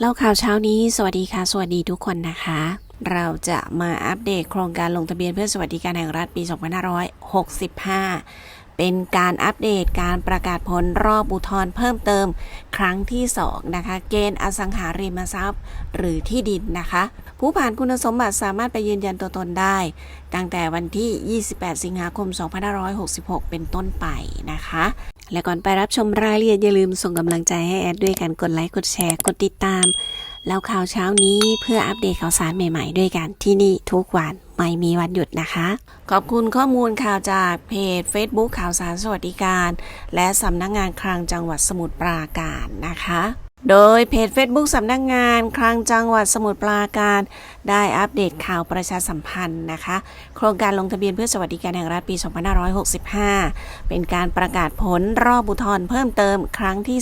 เล่าข่าวเช้านี้ สวัสดีค่ะ สวัสดีทุกคนนะคะ เราจะมาอัปเดตโครงการลงทะเบียนเพื่อสวัสดิการแห่งรัฐปี 2565 เป็นการอัปเดตการประกาศผลรอบอุทธรณ์เพิ่มเติม ครั้งที่2นะคะ เกณฑ์อสังหาริมทรัพย์ หรือที่ดินนะคะ ผู้ผ่านคุณสมบัติสามารถไปยืนยันตัวตนได้ ตั้งแต่วันที่ 28 สิงหาคม 2566 เป็นต้นไปนะคะ และก่อนไปรับชมรายละเอียดอย่าลืมส่งกำลังใจให้แอดด้วยกันกดไลค์กดแชร์กดติดตาม แล้วข่าวเช้านี้เพื่ออัปเดตข่าวสารใหม่ๆ ด้วยกันที่นี่ทุกวันไม่มีวันหยุดนะคะ ขอบคุณข้อมูลข่าวจากเพจ Facebook ข่าวสารสวัสดิการ และสำนักงงานคลังจังหวัดสมุทรปราการนะคะ โดยเพจ Facebook สำนักงงานคลังจังหวัดสมุทรปราการ ได้อัปเดตข่าวประชาสัมพันธ์นะคะ โครงการลงทะเบียนเพื่อสวัสดิการแห่งรัฐปี 2565 เป็นการประกาศผลรอบอุทรเพิ่มเติมครั้งที่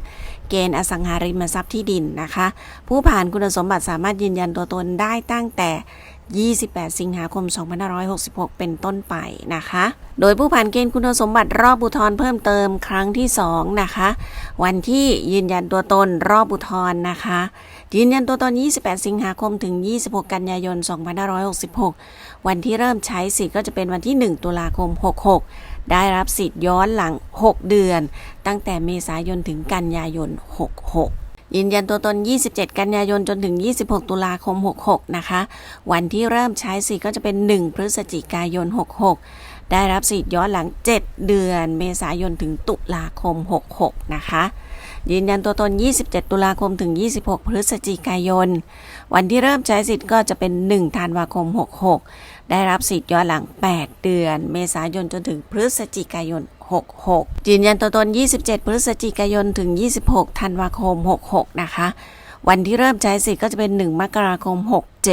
2 เกณฑ์อสังหาริมทรัพย์ที่ดินนะคะ ผู้ผ่านคุณสมบัติสามารถยืนยันตัวตนได้ตั้งแต่ 28 สิงหาคม 2566 เป็นต้นไปนะคะ โดยผู้ผ่านเกณฑ์คุณสมบัติรอบอุทธรเพิ่มเติมครั้งที่ 2 นะคะ วันที่ยืนยันตัวตนรอบอุทธรนะคะ ยืนยันตัวตน 28 สิงหาคมถึง 26 กันยายน 2566 วันที่เริ่มใช้สิทธิ์ก็จะเป็นวันที่ 1 ตุลาคม 66 ได้รับสิทธิ์ย้อนหลัง 6 เดือน ตั้งแต่เมษายนถึงกันยายน 66 ยืนยันตัวตน 27 กันยายนจนถึง 26 ตุลาคม 66 นะคะ วันที่เริ่มใช้สิทธิ์ก็จะเป็น 1 พฤศจิกายน 66 ได้รับสิทธิ์ย้อนหลัง 7 เดือนเมษายนถึงตุลาคม 66 นะคะยืนยันตัวตน 27 ตุลาคม ถึง 26 พฤศจิกายน วันที่เริ่มใช้สิทธิ์ก็จะเป็น 1 ธันวาคม 66 ได้รับสิทธิ์ย้อนหลัง 8 เดือน เมษายนจนถึงพฤศจิกายน 66 ยืนยันตัวตน 27 พฤศจิกายนถึง 26 ธันวาคม 66 นะคะ วันที่เริ่มใช้สิทธิ์ก็จะเป็น 1 มกราคม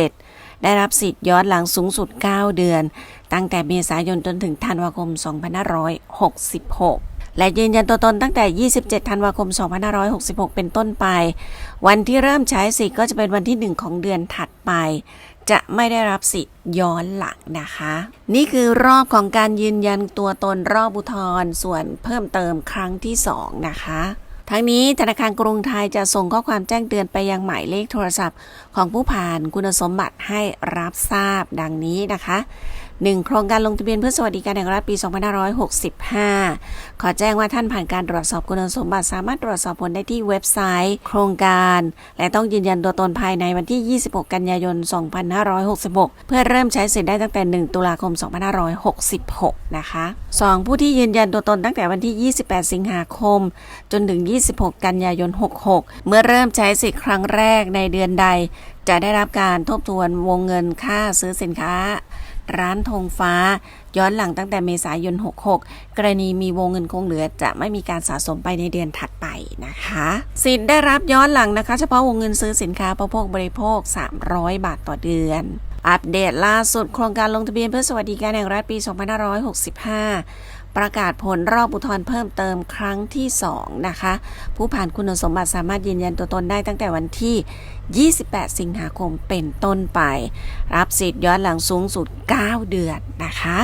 67 ได้รับสิทธิ์ย้อนหลังสูงสุด 9 เดือน ตั้งแต่เมษายนจนถึงธันวาคม 2566และยืนยันตัวตนตั้งแต่ 27 ธันวาคม 2566 เป็นต้นไป วันที่เริ่มใช้สิทธิ์ก็จะเป็นวันที่ 1 ของเดือนถัดไป จะไม่ได้รับสิทธิ์ย้อนหลังนะคะ นี่คือรอบของการยืนยันตัวตนรอบอุทธรส่วนเพิ่มเติมครั้งที่ 2 นะคะทั้งนี้ธนาคารกรุงไทยจะส่งข้อความแจ้งเตือนไปยังหมายเลขโทรศัพท์ ของผู้ผ่านคุณสมบัติให้รับทราบดังนี้นะคะ 1. โครงการลงทะเบียนเพื่อสวัสดิการแห่งรัฐปี 2565 ขอแจ้งว่าท่านผ่านการตรวจสอบคุณสมบัติสามารถตรวจสอบผลได้ที่เว็บไซต์ โครงการ และต้องยืนยันตัวตนภายในวันที่ 26 กันยายน 2566 เพื่อเริ่มใช้สิทธิ์ได้ตั้งแต่ 1 ตุลาคม 2566 นะคะ 2. ผู้ที่ยืนยันตัวตนตั้งแต่วันที่ 28 สิงหาคม จนถึง 26 กันยายน 66 เมื่อเริ่มใช้สิทธิ์ครั้งแรกในเดือนใด จะได้รับการทบทวนวงเงินค่าซื้อสินค้า ร้านธงฟ้า ย้อนหลังตั้งแต่เมษายน 66 กรณีมีวงเงินคงเหลือจะไม่มีการสะสมไปในเดือนถัดไปนะคะ สิทธิ์ได้รับย้อนหลังนะคะ เฉพาะวงเงินซื้อสินค้าประโภคบริโภค 300 บาทต่อเดือนอัปเดตล่าสุดโครงการลงทะเบียนเพื่อสวัสดิการแห่งรัฐปี 2565 ประกาศผลรอบอุทธรณ์เพิ่มเติมครั้งที่ 2 นะคะ ผู้ผ่านคุณสมบัติสามารถยืนยันตัวตนได้ตั้งแต่วันที่ 28 สิงหาคมเป็นต้นไป รับสิทธิ์ย้อนหลังสูงสุด 9 เดือนนะคะ